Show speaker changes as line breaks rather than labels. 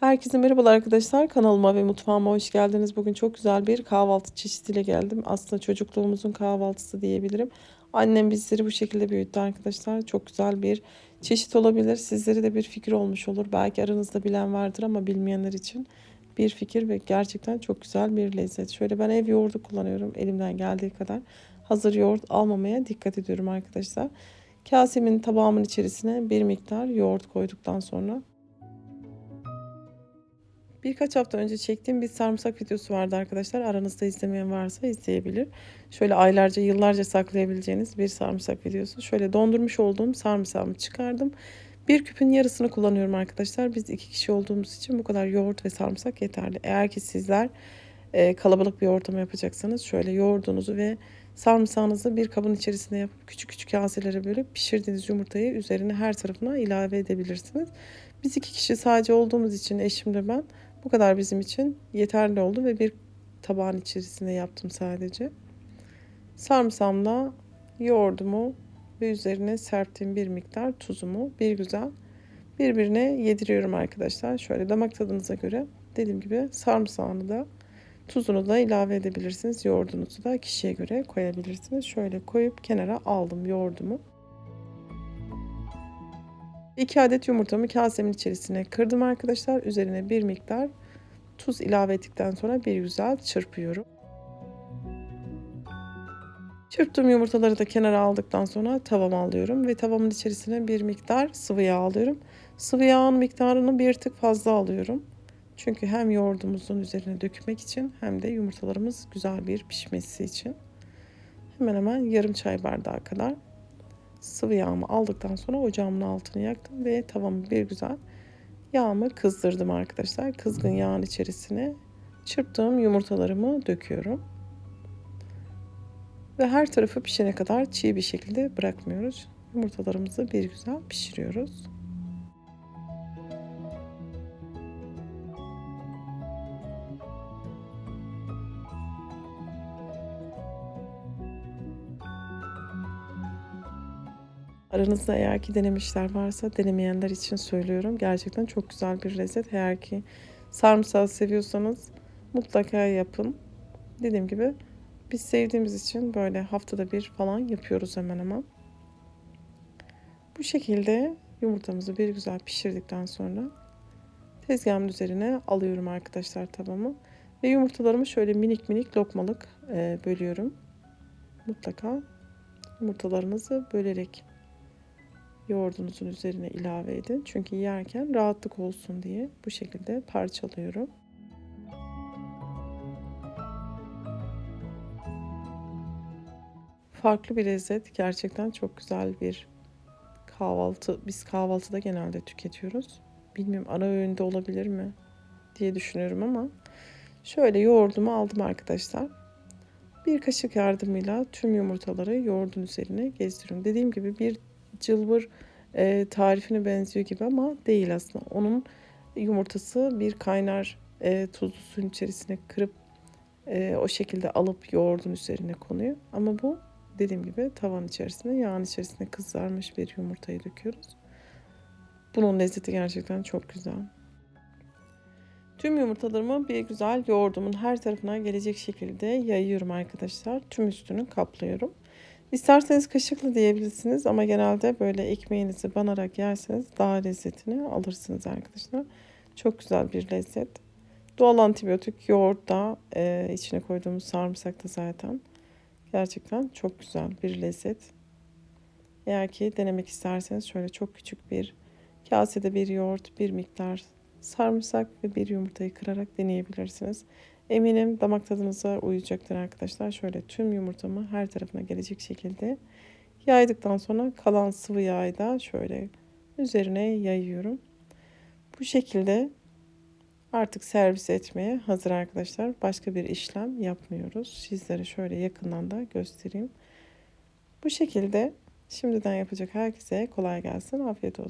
Herkese merhabalar arkadaşlar. Kanalıma ve mutfağıma hoş geldiniz. Bugün çok güzel bir kahvaltı çeşidiyle geldim. Aslında çocukluğumuzun kahvaltısı diyebilirim. Annem bizleri bu şekilde büyüttü arkadaşlar. Çok güzel bir çeşit olabilir. Sizlere de bir fikir olmuş olur. Belki aranızda bilen vardır ama bilmeyenler için bir fikir ve gerçekten çok güzel bir lezzet. Şöyle ben ev yoğurdu kullanıyorum elimden geldiği kadar. Hazır yoğurt almamaya dikkat ediyorum arkadaşlar. Kasemin tabağımın içerisine bir miktar yoğurt koyduktan sonra Birkaç hafta önce çektiğim bir sarımsak videosu vardı arkadaşlar. Aranızda izlemeyen varsa izleyebilir. Şöyle aylarca, yıllarca saklayabileceğiniz bir sarımsak videosu. Şöyle dondurmuş olduğum sarımsağımı çıkardım. Bir küpün yarısını kullanıyorum arkadaşlar. Biz iki kişi olduğumuz için bu kadar yoğurt ve sarımsak yeterli. Eğer ki sizler e, kalabalık bir ortama yapacaksanız şöyle yoğurdunuzu ve sarımsağınızı bir kabın içerisine yapıp küçük küçük kaselere bölüp pişirdiğiniz yumurtayı üzerine her tarafına ilave edebilirsiniz. Biz iki kişi sadece olduğumuz için eşimle ben bu kadar bizim için yeterli oldu ve bir tabağın içerisinde yaptım sadece. Sarımsamla yoğurdumu ve üzerine serptiğim bir miktar tuzumu bir güzel birbirine yediriyorum arkadaşlar. Şöyle damak tadınıza göre dediğim gibi sarımsağını da tuzunu da ilave edebilirsiniz. Yoğurdunuzu da kişiye göre koyabilirsiniz. Şöyle koyup kenara aldım yoğurdumu. 2 adet yumurtamı kasemin içerisine kırdım arkadaşlar. Üzerine bir miktar tuz ilave ettikten sonra bir güzel çırpıyorum. Çırptığım yumurtaları da kenara aldıktan sonra tavama alıyorum ve tavamın içerisine bir miktar sıvı yağ alıyorum. Sıvı yağın miktarını bir tık fazla alıyorum. Çünkü hem yoğurdumuzun üzerine dökmek için hem de yumurtalarımız güzel bir pişmesi için. Hemen hemen yarım çay bardağı kadar sıvı yağımı aldıktan sonra ocağımın altını yaktım ve tavamı bir güzel yağımı kızdırdım arkadaşlar. Kızgın yağın içerisine çırptığım yumurtalarımı döküyorum. Ve her tarafı pişene kadar çiğ bir şekilde bırakmıyoruz. Yumurtalarımızı bir güzel pişiriyoruz. Aranızda eğer ki denemişler varsa denemeyenler için söylüyorum. Gerçekten çok güzel bir lezzet. Eğer ki sarımsağı seviyorsanız mutlaka yapın. Dediğim gibi biz sevdiğimiz için böyle haftada bir falan yapıyoruz hemen hemen. Bu şekilde yumurtamızı bir güzel pişirdikten sonra tezgahımın üzerine alıyorum arkadaşlar tabamı. Ve yumurtalarımı şöyle minik minik lokmalık bölüyorum. Mutlaka yumurtalarınızı bölerek yoğurdunuzun üzerine ilave edin. Çünkü yerken rahatlık olsun diye bu şekilde parçalıyorum. Farklı bir lezzet. Gerçekten çok güzel bir kahvaltı. Biz kahvaltıda genelde tüketiyoruz. Bilmiyorum ana öğünde olabilir mi diye düşünüyorum ama şöyle yoğurdumu aldım arkadaşlar. Bir kaşık yardımıyla tüm yumurtaları yoğurdun üzerine gezdiriyorum. Dediğim gibi bir cılbır e, tarifine benziyor gibi ama değil aslında. Onun yumurtası bir kaynar e, tuzlu suyun içerisine kırıp e, o şekilde alıp yoğurdun üzerine konuyor. Ama bu dediğim gibi tavan içerisine yağın içerisine kızarmış bir yumurtayı döküyoruz. Bunun lezzeti gerçekten çok güzel. Tüm yumurtalarımı bir güzel yoğurdumun her tarafına gelecek şekilde yayıyorum arkadaşlar. Tüm üstünü kaplıyorum. İsterseniz kaşıkla diyebilirsiniz ama genelde böyle ekmeğinizi banarak yerseniz daha lezzetini alırsınız arkadaşlar. Çok güzel bir lezzet. Doğal antibiyotik yoğurt da e, içine koyduğumuz sarımsak da zaten gerçekten çok güzel bir lezzet. Eğer ki denemek isterseniz şöyle çok küçük bir kasede bir yoğurt, bir miktar sarımsak ve bir yumurtayı kırarak deneyebilirsiniz. Eminim damak tadınıza uyacaktır arkadaşlar. Şöyle tüm yumurtamı her tarafına gelecek şekilde yaydıktan sonra kalan sıvı yağı da şöyle üzerine yayıyorum. Bu şekilde artık servis etmeye hazır arkadaşlar. Başka bir işlem yapmıyoruz. Sizlere şöyle yakından da göstereyim. Bu şekilde şimdiden yapacak herkese kolay gelsin. Afiyet olsun.